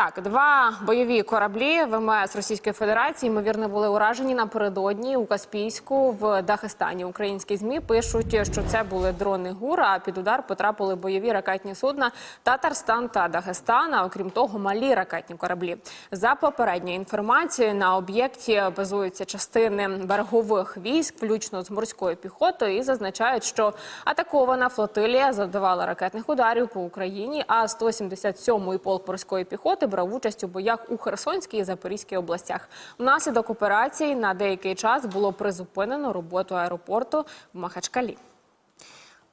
Так, два бойові кораблі ВМС Російської Федерації ймовірно були уражені напередодні у Каспійську в Дагестані. Українські змі пишуть, що це були дрони ГУР, а під удар потрапили бойові ракетні судна Татарстан та Дагестан. А окрім того, малі ракетні кораблі. За попередньою інформацією, на об'єкті базуються частини берегових військ, включно з морською піхотою, і зазначають, що атакована флотилія завдавала ракетних ударів по Україні. А 177-й полк морської піхоти брав участь у боях у Херсонській і Запорізькій областях. Внаслідок операції на деякий час було призупинено роботу аеропорту в Махачкалі.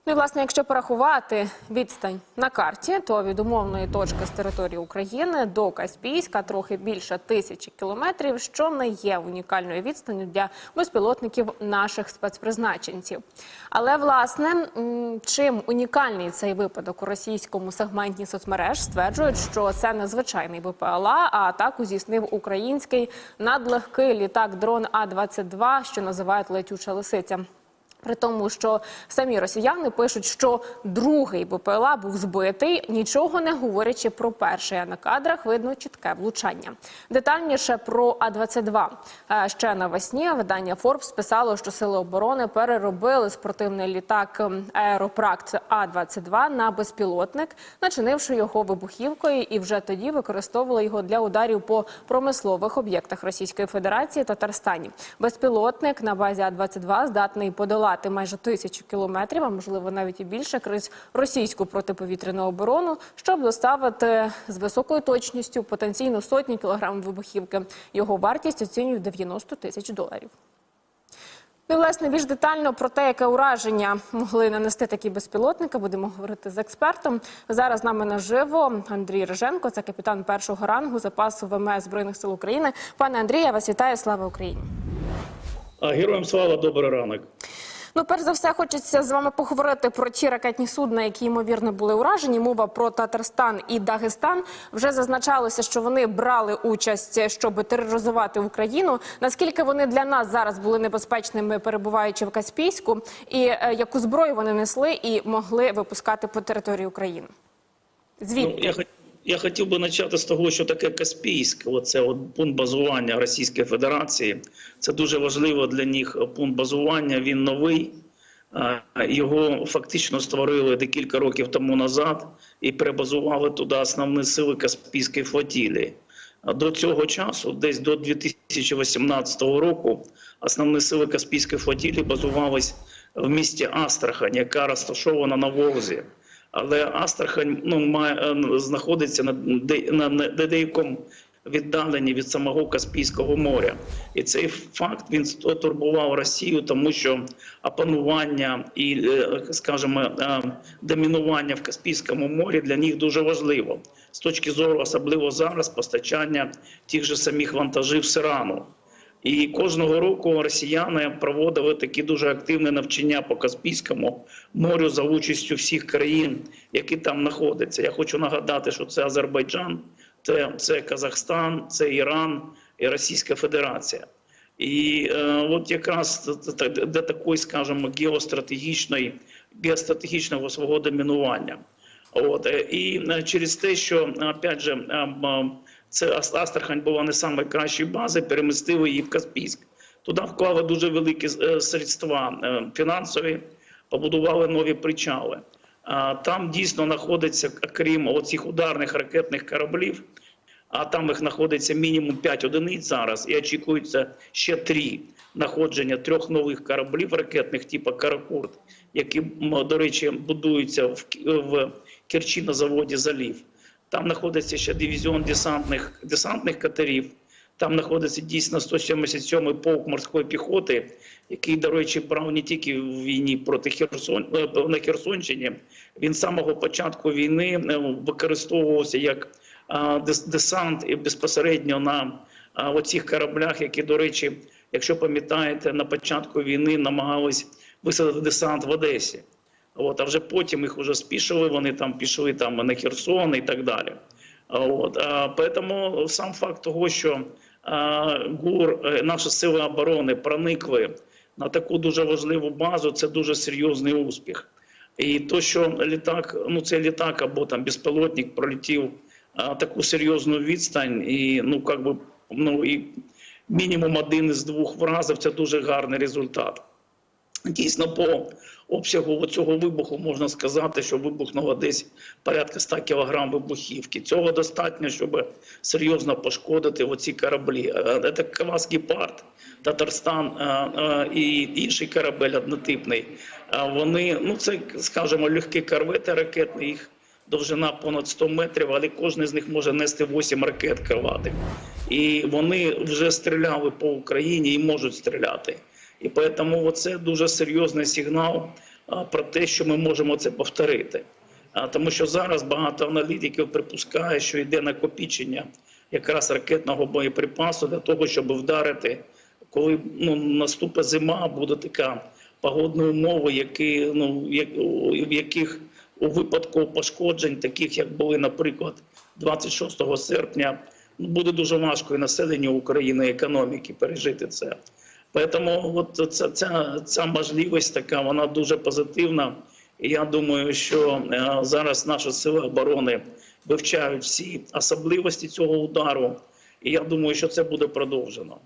Ну і власне, якщо порахувати відстань на карті, то від умовної точки з території України до Каспійська трохи більше тисячі кілометрів, що не є унікальною відстанню для безпілотників наших спецпризначенців. Але власне чим унікальний цей випадок у російському сегменті соцмереж стверджують, що це не звичайний БПЛА, а атаку здійснив український надлегкий літак дрон А 22 що називають летюча лисиця. При тому, що самі росіяни пишуть, що другий БПЛА був збитий, нічого не говорячи про перший. А на кадрах видно чітке влучання. Детальніше про А-22. Е, Ще навесні видання Forbes писало, що сили оборони переробили спортивний літак ем, аеропракт А-22 на безпілотник, начинивши його вибухівкою, і вже тоді використовували його для ударів по промислових об'єктах Російської Федерації та Татарстані. Безпілотник на базі А-22 здатний подолати майже тисячу кілометрів, а можливо навіть і більше, крізь російську протиповітряну оборону, щоб доставити з високою точністю потенційно сотні кілограмів вибухівки. Його вартість оцінюють 90 тисяч доларів. Ну, і, власне, більш детально про те, яке ураження могли нанести такі безпілотники, будемо говорити з експертом. Зараз з нами наживо Андрій Риженко, це капітан першого рангу запасу ВМС Збройних сил України. Пане Андрію, я вас вітаю. Слава Україні! А героям слава, добрий ранок. Ну, перш за все, хочеться з вами поговорити про ті ракетні судна, які ймовірно були уражені. Мова про Татарстан і Дагестан. Вже зазначалося, що вони брали участь, щоб тероризувати Україну. Наскільки вони для нас зараз були небезпечними, перебуваючи в Каспійську, і е, яку зброю вони несли і могли випускати по території України? Звідки? Ну, я, я хотів би почати з того, що таке Каспійськ, оце от пункт базування Російської Федерації. Це дуже важливо для них пункт базування. Він новий. Його фактично створили декілька років тому назад і перебазували туди основні сили Каспійської флотілії. До цього часу, десь до 2018 року, основні сили Каспійської флотілії базувались в місті Астрахань, яка розташована на Волзі. Але Астрахань ну, має, е, знаходиться на, на, на деякому віддаленні від самого Каспійського моря. І цей факт він турбував Росію, тому що опанування і, е, скажімо, е, домінування в Каспійському морі для них дуже важливо з точки зору, особливо зараз, постачання тих же самих вантажів з Ірану. І кожного року росіяни проводили такі дуже активні навчання по Каспійському морю за участю всіх країн, які там знаходяться. Я хочу нагадати, що це Азербайджан, це, це Казахстан, це Іран і Російська Федерація. І е, от якраз до такої, скажімо, геостратегічної, геостратегічного свого домінування. От е, і е, через те, що опять же е, м, це Ас- Астрахань була не найкращою базою, перемістили її в Каспійськ. Туди вклали дуже великі е, средства е, фінансові, побудували нові причали. А Там дійсно знаходиться, крім оцих ударних ракетних кораблів, а там їх знаходиться мінімум 5 одиниць зараз, і очікується ще 3 знаходження трьох нових кораблів ракетних, типу Каракурт, які, до речі, будуються в Керчі на заводі Залів. Там знаходиться ще дивізіон десантних, десантних катерів. Там знаходиться дійсно 177-й полк морської піхоти, який, до речі, брав не тільки в війні проти Херсон е, на Херсонщині. Він з самого початку війни е, використовувався як десант і безпосередньо на оцих кораблях, які, до речі, якщо пам'ятаєте, на початку війни намагались висадити десант в Одесі. От, а вже потім їх вже спішили, вони там пішли там на Херсон і так далі. От, а, поэтому сам факт того, що а, ГУР, е, наші сили оборони проникли на таку дуже важливу базу, це дуже серйозний успіх. І то, що літак, ну цей літак або там безпілотник пролетів а, таку серйозну відстань, і ну как би ну і мінімум один із двох вразив це дуже гарний результат. Дійсно, по обсягу цього вибуху можна сказати, що вибухнуло десь порядка 100 кг вибухівки. Цього достатньо, щоб серйозно пошкодити оці кораблі. Е, Це Кавас Гепард, Татарстан е, е, і інший корабель однотипний. Вони, ну це, скажімо, легкі корвети ракетні, їх довжина понад 100 метрів, але кожен з них може нести 8 ракет крилатих. І вони вже стріляли по Україні і можуть стріляти. І тому це дуже серйозний сигнал про те, що ми можемо це повторити. Тому що зараз багато аналітиків припускає, що йде накопічення якраз ракетного боєприпасу для того, щоб вдарити, коли ну, наступить зима, буде така погодна умова, які, ну, як, в яких у випадку пошкоджень, таких як були, наприклад, 26 серпня, ну, буде дуже важко і населенню України, економіки пережити це. Тому от ця, ця, ця можливість така, вона дуже позитивна. Я думаю, що е, зараз наші сили оборони вивчають всі особливості цього удару. І я думаю, що це буде продовжено.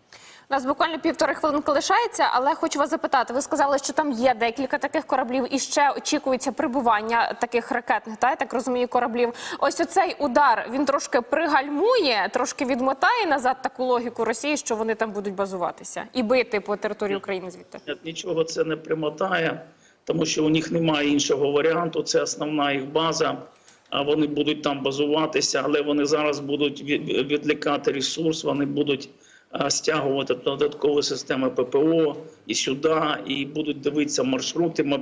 У нас буквально півтори хвилинки лишається, але хочу вас запитати. Ви сказали, що там є декілька таких кораблів, і ще очікується прибування таких ракетних, та я так розумію, кораблів. Ось оцей удар він трошки пригальмує, трошки відмотає назад таку логіку Росії, що вони там будуть базуватися і бити по території України звідти. Нічого це не примотає, тому що у них немає іншого варіанту. Це основна їх база. А вони будуть там базуватися, але вони зараз будуть від- відлікати ресурс, вони будуть стягувати додаткові системи ППО і сюди, і будуть дивитися маршрути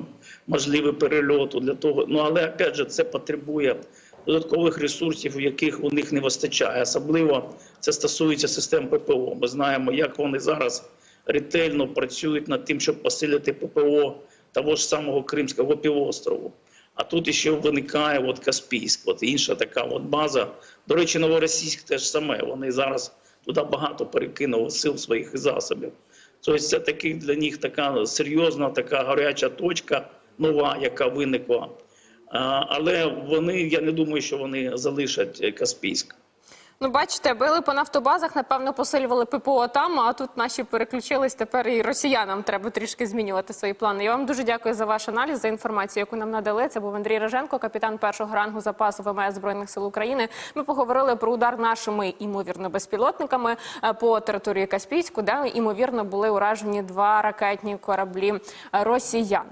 можливі перельоту для того. Ну але опять же, це потребує додаткових ресурсів, яких у них не вистачає. Особливо це стосується систем ППО. Ми знаємо, як вони зараз ретельно працюють над тим, щоб посилити ППО того ж самого Кримського півострову. А тут ще виникає от Каспійськ, от інша така от база. До речі, Новоросійськ теж саме. Вони зараз туди багато перекинув сил своїх засобів. Тобто це таки для них така серйозна, така гаряча точка нова, яка виникла. Але вони, я не думаю, що вони залишать Каспійськ. Ну, бачите, били по нафтобазах, напевно, посилювали ППО там, а тут наші переключились. Тепер і росіянам треба трішки змінювати свої плани. Я вам дуже дякую за ваш аналіз, за інформацію, яку нам надали. Це був Андрій Реженко, капітан першого рангу запасу ВМС Збройних сил України. Ми поговорили про удар нашими імовірно безпілотниками е, по території Каспійську, де імовірно були уражені два ракетні кораблі росіян.